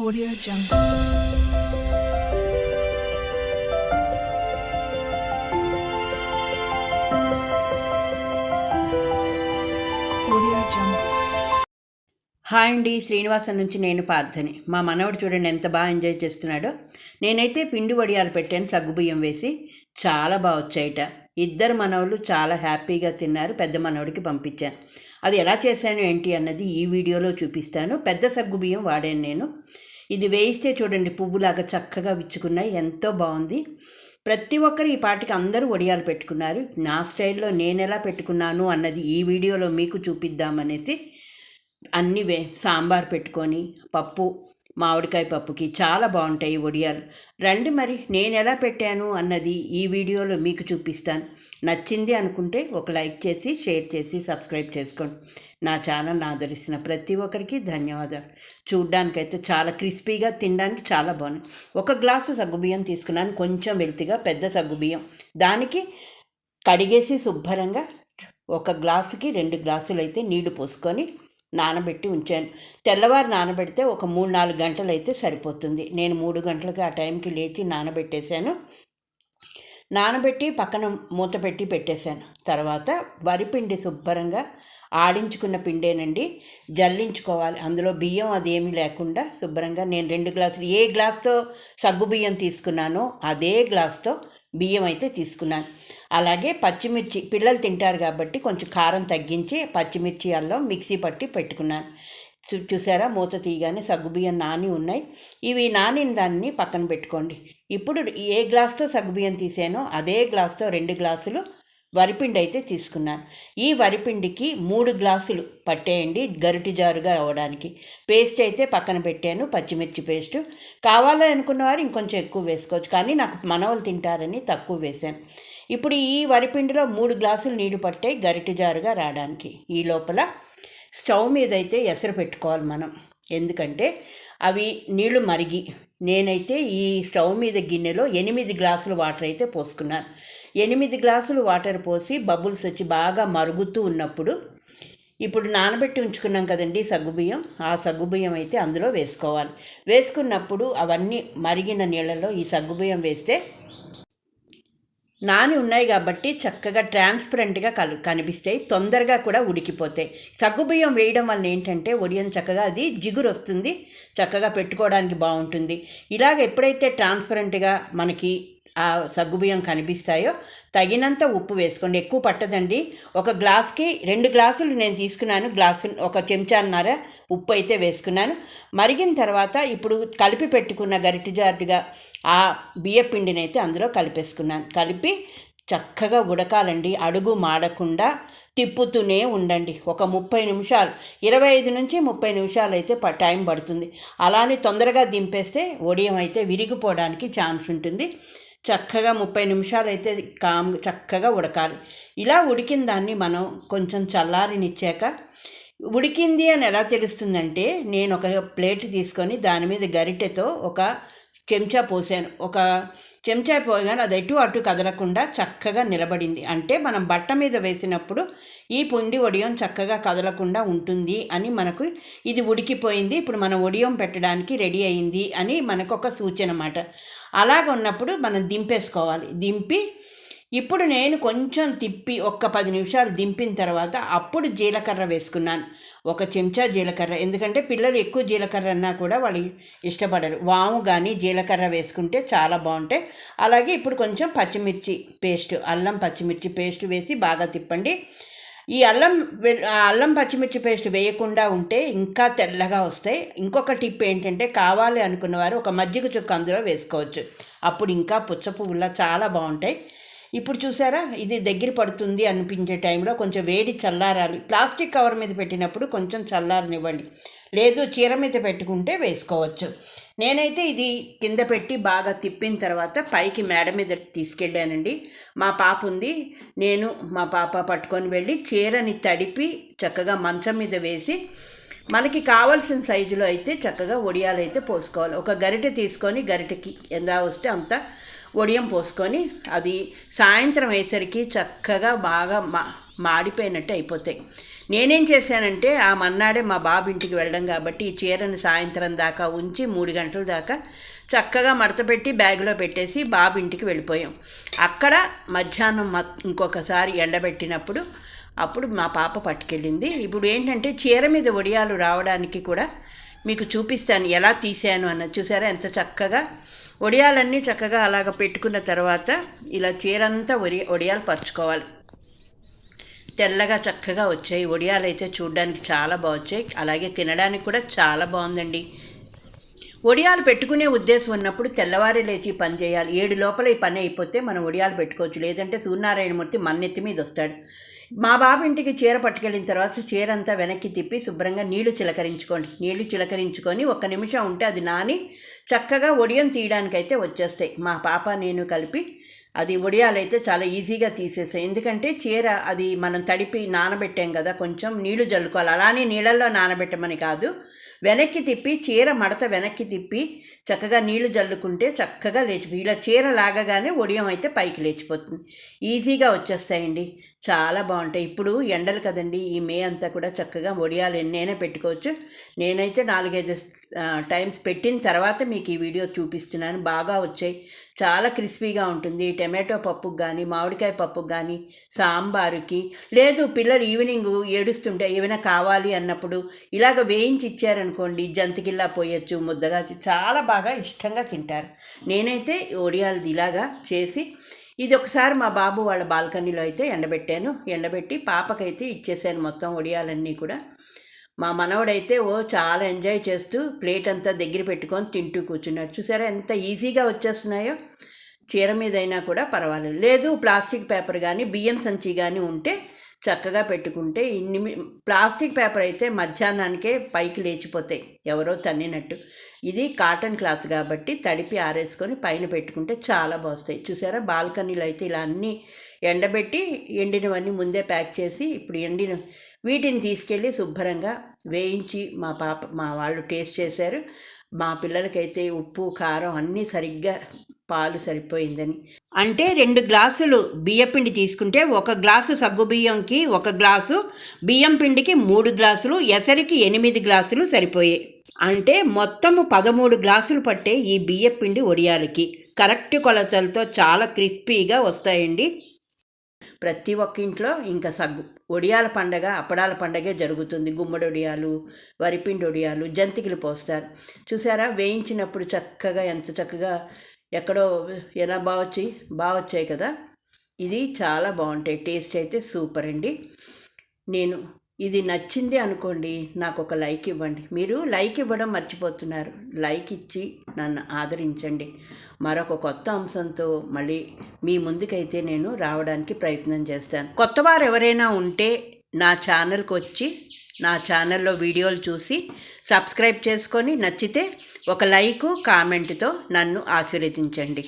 Audio Jungle. Audio Jungle. Hi అండి శ్రీనివాసన్ నుంచి నేను పార్థని. మా మనవడు చూడండి ఎంత బాగా ఎంజాయ్ చేస్తున్నాడో. నేనైతే పిండి వడియాలు పెట్టాను సగ్గుబియ్యం వేసి. చాలా బాగా వచ్చాయట. ఇద్దరు మనవళ్ళు చాలా హ్యాపీగా తిన్నారు పెద్ద మనవడికి పంపించాను. అది ఎలా చేశాను ఏంటి అన్నది ఈ వీడియోలో చూపిస్తాను. పెద్ద సగ్గుబియ్యం వాడాను నేను. ఇది వేయిస్తే చూడండి పువ్వులాగా చక్కగా విచ్చుకున్నాయి ఎంతో బాగుంది. ప్రతి ఒక్కరు ఈ పాటికి అందరూ వడియాలు పెట్టుకున్నారు. నా స్టైల్లో నేను ఎలా పెట్టుకున్నాను అన్నది ఈ వీడియోలో మీకు చూపిద్దామనేసి అన్ని వే సాంబార్ పెట్టుకొని పప్పు మామిడికాయ పప్పుకి చాలా బాగుంటాయి ఈ వడియాలు రండి మరి నేను ఎలా పెట్టాను అన్నది ఈ వీడియోలో మీకు చూపిస్తాను. నచ్చింది అనుకుంటే ఒక లైక్ చేసి షేర్ చేసి సబ్స్క్రైబ్ చేసుకోండి. నా ఛానల్ ఆదరిస్తున్న ప్రతి ఒక్కరికి ధన్యవాదాలు. చూడ్డానికైతే చాలా క్రిస్పీగా తినడానికి చాలా బాగుంది. ఒక గ్లాసు సగ్గుబియ్యం తీసుకున్నాను కొంచెం వెల్తిగా పెద్ద సగ్గుబియ్యం దానికి కడిగేసి శుభ్రంగా ఒక గ్లాసుకి రెండు గ్లాసులు అయితే నీళ్ళు పోసుకొని నానబెట్టి ఉంచాను. తెల్లవారు నానబెడితే ఒక మూడు నాలుగు గంటలు అయితే సరిపోతుంది. నేను మూడు గంటలకి ఆ టైంకి లేచి నానబెట్టేశాను. నానబెట్టి పక్కన మూత పెట్టి పెట్టేశాను. తర్వాత వరిపిండి శుభ్రంగా ఆడించుకున్న పిండేనండి. జల్లించుకోవాలి. అందులో బియ్యం అదేమీ లేకుండా శుభ్రంగా నేను రెండు గ్లాసులు ఏ గ్లాస్తో సగ్గు బియ్యం తీసుకున్నానో అదే గ్లాస్తో బియ్యం అయితే తీసుకున్నాను. అలాగే పచ్చిమిర్చి పిల్లలు తింటారు కాబట్టి కొంచెం కారం తగ్గించి పచ్చిమిర్చి అల్లం మిక్సీ పట్టి పెట్టుకున్నాను. చూసారా? మూత తీయగానే సగ్గుబియ్యం నాని ఉన్నాయి. ఇవి నానిన దాన్ని పక్కన పెట్టుకోండి. ఇప్పుడు ఏ గ్లాస్తో సగ్గుబియ్యం తీసానో అదే గ్లాస్తో రెండు గ్లాసులు వరిపిండి అయితే తీసుకున్నాను. ఈ వరిపిండికి మూడు గ్లాసులు పట్టేయండి గరిటి జారుగా అవ్వడానికి పేస్ట్ అయితే పక్కన పెట్టాను పచ్చిమిర్చి పేస్ట్. కావాలని అనుకున్న వారు ఇంకొంచెం ఎక్కువ వేసుకోవచ్చు కానీ నాకు మనవలు తింటారని తక్కువ వేశాను. ఇప్పుడు ఈ వరిపిండిలో మూడు గ్లాసులు నీళ్ళు పట్టాయి గరిటి జారుగా రావడానికి. ఈ లోపల స్టవ్ మీద అయితే ఎసరు పెట్టుకోవాలి మనం. ఎందుకంటే అవి నీళ్ళు మరిగి నేనైతే ఈ స్టవ్ మీద గిన్నెలో ఎనిమిది గ్లాసులు వాటర్ అయితే పోసుకున్నాను. ఎనిమిది గ్లాసులు వాటర్ పోసి బబుల్స్ వచ్చి బాగా మరుగుతూ ఉన్నప్పుడు ఇప్పుడు నానబెట్టి ఉంచుకున్నాం కదండి సగ్గుబియ్యం. ఆ సగ్గుబియ్యం అయితే అందులో వేసుకోవాలి. వేసుకున్నప్పుడు అవన్నీ మరిగిన నీళ్ళలో ఈ సగ్గుబియ్యం వేస్తే నాని ఉన్నాయి కాబట్టి చక్కగా ట్రాన్స్పరెంట్గా కలు కనిపిస్తాయి తొందరగా కూడా ఉడికిపోతాయి. సగ్గుబియ్యం వేయడం వల్ల ఏంటంటే ఒడియం చక్కగా అది జిగురు వస్తుంది చక్కగా పెట్టుకోవడానికి బాగుంటుంది. ఇలాగ ఎప్పుడైతే ట్రాన్స్పరెంట్గా మనకి ఆ సగ్గుబియ్యం కనిపిస్తాయో తగినంత ఉప్పు వేసుకోండి. ఎక్కువ పట్టదండి. ఒక గ్లాస్కి రెండు గ్లాసులు నేను తీసుకున్నాను. గ్లాసు ఒక చెంచాన్నర ఉప్పు అయితే వేసుకున్నాను. మరిగిన తర్వాత ఇప్పుడు కలిపి పెట్టుకున్న గరిటి జారుగా ఆ బియ్య పిండిని అయితే అందులో కలిపేసుకున్నాను. కలిపి చక్కగా ఉడకాలండి. అడుగు మాడకుండా తిప్పుతూనే ఉండండి. ఒక ముప్పై నిమిషాలు ఇరవై ఐదు నుంచి ముప్పై నిమిషాలు అయితే ప- టైం పడుతుంది. అలానే తొందరగా దింపేస్తే ఒడియం అయితే విరిగిపోవడానికి ఛాన్స్ ఉంటుంది. చక్కగా ముప్పై నిమిషాలు అయితే కామ్ చక్కగా ఉడకాలి. ఇలా ఉడికిన దాన్ని మనం కొంచెం చల్లారినిచ్చాక ఉడికింది అని ఎలా తెలుస్తుందంటే నేను ఒక ప్లేట్ తీసుకొని దాని మీద గరిటెతో ఒక చెంచా పోసాను. ఒక చెంచా పోగానే అది ఎటు అటు కదలకుండా చక్కగా నిలబడింది. అంటే మనం బట్ట మీద వేసినప్పుడు ఈ పుండి వడియం చక్కగా కదలకుండా ఉంటుంది అని మనకు ఇది ఉడికిపోయింది. ఇప్పుడు మనం వడియం పెట్టడానికి రెడీ అయింది అని మనకు ఒక సూచన అన్నమాట. అలాగ ఉన్నప్పుడు మనం దింపేసుకోవాలి. దింపి ఇప్పుడు నేను కొంచెం తిప్పి ఒక్క పది నిమిషాలు దింపిన తర్వాత అప్పుడు జీలకర్ర వేసుకున్నాను. ఒక చెంచా జీలకర్ర. ఎందుకంటే పిల్లలు ఎక్కువ జీలకర్ర అన్నా కూడా వాళ్ళు ఇష్టపడరు. వాము కానీ జీలకర్ర వేసుకుంటే చాలా బాగుంటాయి. అలాగే ఇప్పుడు కొంచెం పచ్చిమిర్చి పేస్ట్ అల్లం పచ్చిమిర్చి పేస్ట్ వేసి బాగా తిప్పండి. ఈ అల్లం అల్లం పచ్చిమిర్చి పేస్ట్ వేయకుండా ఉంటే ఇంకా తెల్లగా వస్తాయి. ఇంకొక టిప్ ఏంటంటే కావాలి అనుకున్న వారు ఒక మజ్జిగ చుక్క అందులో వేసుకోవచ్చు. అప్పుడు ఇంకా పుచ్చ పువ్వులా చాలా బాగుంటాయి. ఇప్పుడు చూసారా? ఇది దగ్గర పడుతుంది అనిపించే టైంలో కొంచెం వేడి చల్లారాలి. ప్లాస్టిక్ కవర్ మీద పెట్టినప్పుడు కొంచెం చల్లారనివ్వండి. లేదు చీర మీద పెట్టుకుంటే వేసుకోవచ్చు. నేనైతే ఇది కింద పెట్టి బాగా తిప్పిన తర్వాత పైకి మేడ మీద తీసుకెళ్ళానండి. మా పాప ఉంది. నేను మా పాప పట్టుకొని వెళ్ళి చీరని తడిపి చక్కగా మంచం మీద వేసి మనకి కావాల్సిన సైజులో అయితే చక్కగా ఒడియాలు అయితే పోసుకోవాలి. ఒక గరిటె తీసుకొని గరిటెకి ఎంత వస్తే అంత ఒడియం పోసుకొని అది సాయంత్రం అయ్యేసరికి చక్కగా బాగా మా మాడిపోయినట్టు అయిపోతాయి. నేనేం చేశానంటే ఆ మన్నాడే మా బాబు ఇంటికి వెళ్ళడం కాబట్టి ఈ చీరను సాయంత్రం దాకా ఉంచి మూడు గంటల దాకా చక్కగా మడత పెట్టి బ్యాగులో పెట్టేసి బాబు ఇంటికి వెళ్ళిపోయాం. అక్కడ మధ్యాహ్నం ఇంకొకసారి ఎండబెట్టినప్పుడు అప్పుడు మా పాప పట్టుకెళ్ళింది. ఇప్పుడు ఏంటంటే చీర మీద ఒడియాలు రావడానికి కూడా మీకు చూపిస్తాను ఎలా తీసాను అన్నది. చూసారా ఎంత చక్కగా ఒడియాలన్నీ చక్కగా అలాగ పెట్టుకున్న తర్వాత ఇలా చీరంతా ఒడి ఒడియాలు పరుచుకోవాలి. తెల్లగా చక్కగా వచ్చాయి. ఒడియాలు అయితే చూడడానికి చాలా బాగొచ్చాయి. అలాగే తినడానికి కూడా చాలా బాగుందండి. ఒడియాలు పెట్టుకునే ఉద్దేశం ఉన్నప్పుడు తెల్లవారి లేచి పని చేయాలి. ఏడు లోపల ఈ పని అయిపోతే మనం ఒడియాలు పెట్టుకోవచ్చు. లేదంటే సూర్యనారాయణమూర్తి మన్నెత్తి మీద వస్తాడు. మా బాబు ఇంటికి చీర పట్టుకెళ్ళిన తర్వాత చీర అంతా వెనక్కి తిప్పి శుభ్రంగా నీళ్ళు చిలకరించుకోండి. నీళ్ళు చిలకరించుకొని ఒక నిమిషం ఉంటే అది నాని చక్కగా ఒడియం తీయడానికైతే వచ్చేస్తాయి. మా పాప నేను కలిపి అది ఒడియాలైతే చాలా ఈజీగా తీసేసాయి. ఎందుకంటే చీర అది మనం తడిపి నానబెట్టాం కదా కొంచెం నీళ్ళు జల్లుకోవాలి. అలానే నీళ్ళల్లో నానబెట్టమని కాదు వెనక్కి తిప్పి చీర మడత వెనక్కి తిప్పి చక్కగా నీళ్ళు జల్లుకుంటే చక్కగా లేచిపోయి ఇలా చీర లాగగానే ఒడియం అయితే పైకి లేచిపోతుంది. ఈజీగా వచ్చేస్తాయండి. చాలా బాగుంటాయి. ఇప్పుడు ఎండలు కదండి ఈ మే అంతా కూడా చక్కగా ఒడియాలు ఎన్నైనా పెట్టుకోవచ్చు. నేనైతే నాలుగైదు టైమ్స్ పెట్టిన తర్వాత మీకు ఈ వీడియో చూపిస్తున్నాను. బాగా వచ్చాయి. చాలా క్రిస్పీగా ఉంటుంది. టమాటో పప్పుకు కానీ మామిడికాయ పప్పుకు కానీ సాంబారుకి. లేదు పిల్లలు ఈవినింగ్ ఏడుస్తుంటే ఏమైనా కావాలి అన్నప్పుడు ఇలాగ వేయించి ఇచ్చారనుకోండి జంతికిల్లా పోయొచ్చు ముద్దగా చాలా బాగా ఇష్టంగా తింటారు. నేనైతే ఒడియాలది ఇలాగా చేసి ఇది ఒకసారి మా బాబు వాళ్ళ బాల్కనీలో అయితే ఎండబెట్టాను. ఎండబెట్టి పాపకైతే ఇచ్చేసాను మొత్తం ఒడియాలన్నీ కూడా. మా మనవడైతే ఓ చాలా ఎంజాయ్ చేస్తూ ప్లేట్ అంతా దగ్గర పెట్టుకొని తింటూ కూర్చున్నాడు. చూసారా ఎంత ఈజీగా వచ్చేస్తున్నాయో? చీర మీదైనా కూడా పర్వాలేదు. లేదు ప్లాస్టిక్ పేపర్ కానీ బియ్యం సంచి కానీ ఉంటే చక్కగా పెట్టుకుంటే ఇన్ని ప్లాస్టిక్ పేపర్ అయితే మధ్యాహ్నానికే పైకి లేచిపోతాయి. ఎవరో తన్నినట్టు. ఇది కాటన్ క్లాత్ కాబట్టి తడిపి ఆరేసుకొని పైన పెట్టుకుంటే చాలా బాగుస్తాయి. చూసారా? బాల్కనీలు అయితే ఇలా అన్నీ ఎండబెట్టి ఎండినవన్నీ ముందే ప్యాక్ చేసి ఇప్పుడు ఎండిన వీటిని తీసుకెళ్ళి శుభ్రంగా వేయించి మా పాప మా వాళ్ళు టేస్ట్ చేశారు. మా పిల్లలకైతే ఉప్పు కారం అన్నీ సరిగ్గా పాలు సరిపోయిందని. అంటే రెండు గ్లాసులు బియ్య పిండి తీసుకుంటే ఒక గ్లాసు సగ్గు బియ్యంకి ఒక గ్లాసు బియ్యం పిండికి మూడు గ్లాసులు ఎసరికి ఎనిమిది గ్లాసులు సరిపోయాయి అంటే మొత్తము పదమూడు గ్లాసులు పట్టే ఈ బియ్య పిండి ఒడియాలకి. కరెక్ట్ కొలతలతో చాలా క్రిస్పీగా వస్తాయండి. ప్రతి ఒక్క ఇంట్లో ఇంకా సగ్గు. ఒడియాల పండగ అప్పడాల పండగే జరుగుతుంది. గుమ్మడి ఒడియాలు వరిపిండి ఒడియాలు జంతికలు పోస్తారు. చూసారా? వేయించినప్పుడు చక్కగా ఎంత చక్కగా ఎక్కడో ఎలా బాగొచ్చి బాగా వచ్చాయి కదా? ఇది చాలా బాగుంటాయి. టేస్ట్ అయితే సూపర్ అండి. నేను ఇది నచ్చింది అనుకోండి నాకు ఒక లైక్ ఇవ్వండి. మీరు లైక్ ఇవ్వడం మర్చిపోతున్నారు. లైక్ ఇచ్చి నన్ను ఆదరించండి. మరొక కొత్త అంశంతో మళ్ళీ మీ ముందుకైతే నేను రావడానికి ప్రయత్నం చేస్తాను. కొత్త వారు ఎవరైనా ఉంటే నా ఛానల్కి వచ్చి నా ఛానల్లో వీడియోలు చూసి సబ్స్క్రైబ్ చేసుకొని నచ్చితే ఒక లైకు కామెంట్తో నన్ను ఆశీర్వదించండి.